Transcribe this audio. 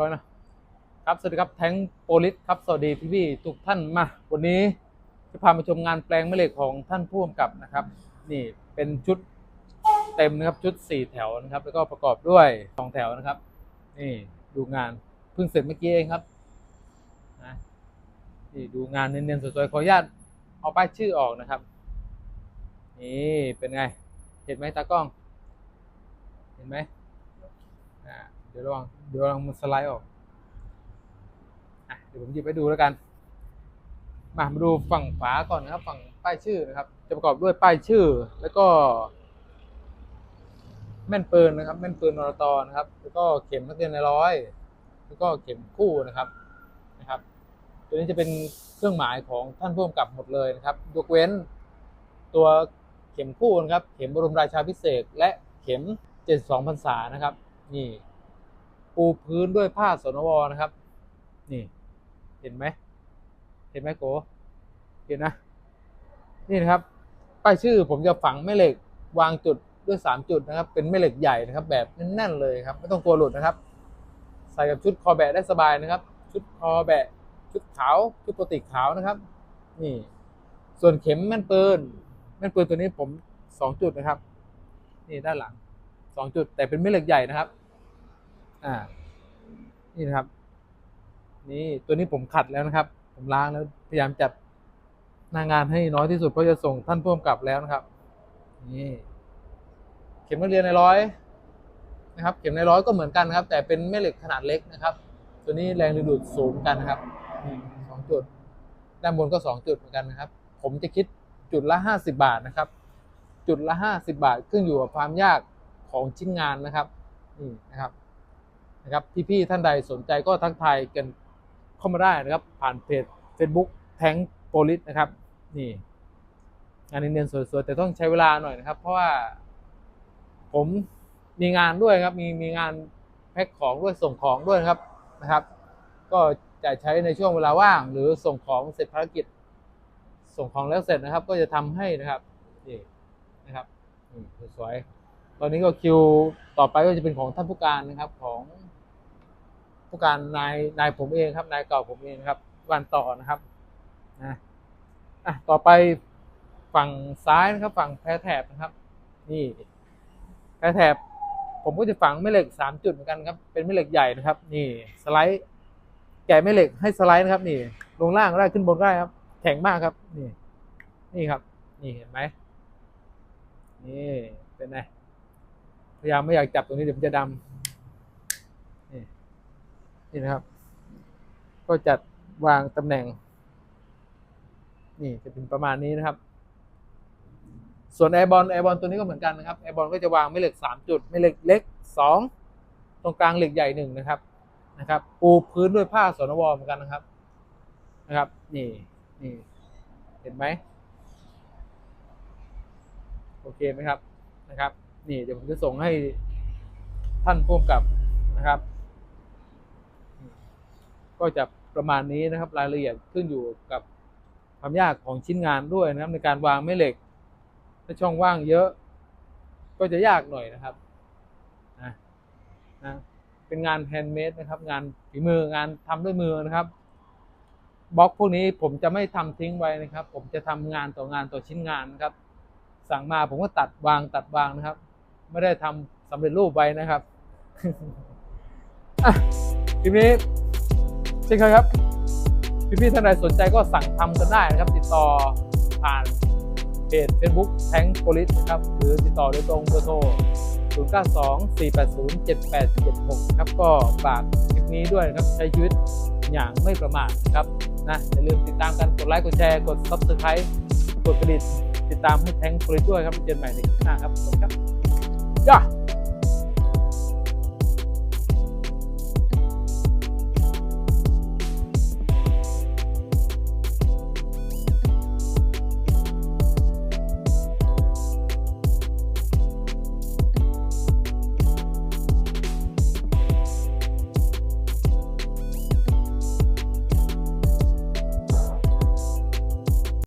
ร้อยนะครับ สวัสดีครับแทงโปลิสครับ สวัสดีพี่พี่ๆทุกท่านมา วันนี้จะพามาชมงานแปลงแม่เหล็กของท่านผู้กำกับนะครับ นี่เป็นชุดเต็มนะครับชุดสี่แถวนะครับ แล้วก็ประกอบด้วยสองแถวนะครับ นี่ดูงานเพิ่งเสร็จเมื่อกี้เองครับนะนี่ดูงานเนียนๆสวยๆขออนุญาตเอาป้ายชื่อออกนะครับ นี่เป็นไง เห็นไหมตากล้อง เห็นไหมอ่า ดี๋ยวระวังเดี๋ยวระวังมันสไลด์ออกอะเดี๋ยวผมหยิบไปดูแล้วกัน มามาดูฝั่งฝาก่อนนะครับ ฝั่งป้ายชื่อนะครับ จะประกอบด้วยป้ายชื่อ แล้วก็ แม่นปืนนะครับ แม่นปืนนรตนะครับ แล้วก็เข็มนักเรียนในร้อย แล้วก็เข็มคู่นะครับนะครับ ตัวนี้จะเป็นเครื่องหมายของท่านผู้กำกับหมดเลยนะครับ ยกเว้น ตัวเข็มคู่นะครับ เข็มบรมราชาพิเศษและเข็ม72พรรษานะครับ นี่ ปูพื้นด้วยผ้าสนวนะครับ นี่ เห็นไหม เห็นไหมโกเห็นนะ นี่นะครับ ป้ายชื่อผมจะฝังแม่เหล็กวางจุดด้วยสามจุดนะครับ เป็นแม่เหล็กใหญ่นะครับ แบบแน่นๆเลยครับ ไม่ต้องกลัวหลุดนะครับ ใส่กับชุดคอแบะได้สบายนะครับ ชุดคอแบะ ชุดขาว ชุดโปรติกขาวนะครับ นี่ ส่วนเข็มแม่นปืน แม่นปืนตัวนี้ผมสองจุดนะครับ นี่ด้านหลังสองจุด แต่เป็นแม่เหล็กใหญ่นะครับ อ่า นี่นะครับ นี่ตัวนี้ผมขัดแล้วนะครับ ผมล้างแล้วพยายามจัดหน้างานให้น้อยที่สุดเพราะจะส่งท่านผู้กำกับแล้วนะครับ นี่ เข็มนักเรียนในร้อยนะครับ เข็มในร้อยก็เหมือนกันนะครับ แต่เป็นแม่เหล็กขนาดเล็กนะครับ ตัวนี้แรงดึงดูดสูงกันนะครับสองจุด ด้านบนก็สองจุดเหมือนกันนะครับ ผมจะคิดจุดละห้าสิบาทนะครับ จุดละห้าสิบาทขึ้นอยู่กับความยากของชิ้นงานนะครับ นี่นะครับ นะครับที่พี่ท่านใดสนใจก็ทักทายกันเข้ามาได้นะครับ ผ่านเพจ Facebook แทงโปลิสนะครับ นี่งานเนียนสวยๆแต่ต้องใช้เวลาหน่อยนะครับ เพราะว่า ผมมีงานด้วยครับ มีมีงานแพ็คของด้วยส่งของด้วยครับนะครับ ก็จะใช้ในช่วงเวลาว่าง หรือส่งของเสร็จภารกิจ ส่งของแล้วเสร็จนะครับ ก็จะทำให้นะครับนี่นะครับสวยๆตอนนี้ก็คิวต่อไปก็จะเป็นของท่านผู้การนะครับของ ผู้การนายนายผมเองครับ นายเก่าผมเองครับ วันต่อนะครับนะอะต่อไปฝั่งซ้ายนะครับ ฝั่งแพรแถบนะครับ นี่แพรแถบ ผมก็จะฝังแม่เหล็กสามจุดเหมือนกันครับ เป็นแม่เหล็กใหญ่นะครับ นี่สไลด์แกะแม่เหล็กให้สไลด์นะครับ นี่ ลงล่างได้ขึ้นบนได้ครับ แข็งมากครับ นี่ นี่ครับ นี่เห็นไหมนี่เป็นไงพยายามไม่อยากจับตรงนี้เดี๋ยวมันจะดำ นี่นะครับ ก็จัดวางตำแหน่ง นี่จะเป็นประมาณนี้นะครับ ส่วนแอร์บอลแอร์บอลตัวนี้ก็เหมือนกันนะครับแอร์บอลก็จะวางไม่เหล็กสามจุด ไม่เหล็กเล็กสองตรงกลางเหล็กใหญ่หนึ่งนะครับนะครับ ปูพื้นด้วยผ้าสนวเหมือนกันนะครับนะครับ นี่นี่เห็นไหมโอเคไหมครับนะครับ นี่เดี๋ยวผมจะส่งให้ท่านผู้กำกับนะครับ ก็จะประมาณนี้นะครับรายละเอียดขึ้นอยู่กับความยากของชิ้นงานด้วยนะครับ ในการวางแม่เหล็กถ้าช่องว่างเยอะ ก็จะยากหน่อยนะครับนะนะเป็นงานแฮนด์เมดนะครับ งานฝีมืองานทำด้วยมือนะครับบล็อกพวกนี้ผมจะไม่ทำทิ้งไว้นะครับ ผมจะทำงานต่องานต่อชิ้นงานนะครับ สั่งมาผมก็ตัดวางตัดวางนะครับ ไม่ได้ทำสำเร็จรูปไว้นะครับอะทีนี้ เช่นเคยครับ พี่ๆท่านใดสนใจก็สั่งทำกันได้นะครับ ติดต่อผ่านเพจ Facebook แทงโพลิสนะครับ หรือติดต่อโดยตรงเบอร์โทร 092 480 7876 ครับ ก็ฝากคลิปนี้ด้วยนะครับ ใช้ชีวิตอย่างไม่ประมาทครับนะอย่าลืมติดตามกันกดไลค์กดแชร์กด Subscribe กดกระดิ่งติดตามให้แทงโพลิสด้วยครับเจอกันใหม่ในคลิปหน้าครับสวัสดีครับย่า